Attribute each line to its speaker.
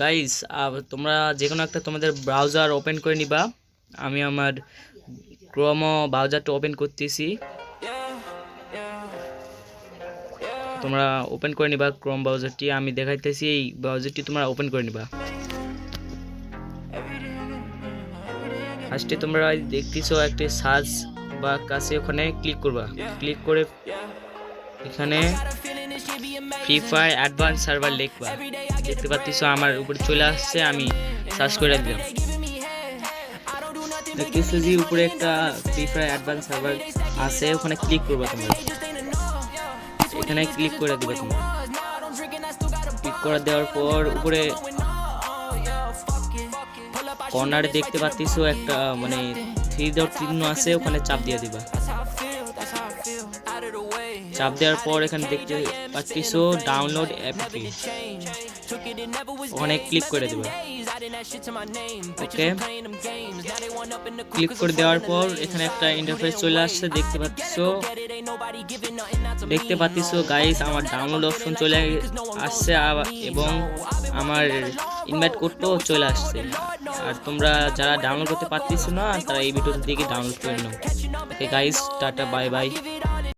Speaker 1: Guys তোমরা যে কোনো একটা তোমাদের ব্রাউজার ওপেন করে নিবা। আমি আমার ক্রোম ব্রাউজারটা ওপেন করতেছি। তোমরা ওপেন করে নিবা ক্রোম ব্রাউজারটি আমি দেখাইতেছি এই ব্রাউজারটি তোমরা ওপেন করে নিবা। ফার্স্টে তোমরা দেখতেছো একটা সার্চ বা কাছে ওখানে ক্লিক করবা। ক্লিক করে এখানে ফ্রি ফায়ার অ্যাডভান্স সার্ভার লিখবা। দেখতে পাচ্ছ আমার উপরে চলে আসছে, আমি সার্চ করে দিলাম। দেখতেছো যে উপরে একটা ফ্রি ফায়ার অ্যাডভান্স সার্ভার আছে, ওখানে ক্লিক করবা তোমরা। এখানে ক্লিক করে দিবে তোমরা। ক্লিক করে দেওয়ার পর উপরে কর্নারে দেখতে পাচ্ছ একটা মানে থ্রি ডট চিহ্ন আছে, ওখানে চাপ দিয়ে দিবা। চাপ দেওয়ার পর এখানে দেখতে পাচ্ছ ডাউনলোড অ্যাপটি ওখানে ক্লিক করে দেবা। ওকে ক্লিক করে দেওয়ার পর এখানে একটা ইন্টারফেস চলে আসছে, দেখতে পাচ্ছ। দেখতে পাচ্ছ গাইস আমার ডাউনলোড অপশন চলে আসছে এবং আমার ইনভাইট কোডটাও চলে আসছে। আর তোমরা যারা ডাউনলোড করতে পারতেছো না, তারা এই ভিডিওটা থেকে ডাউনলোড করে নাও। Okay guys tata bye by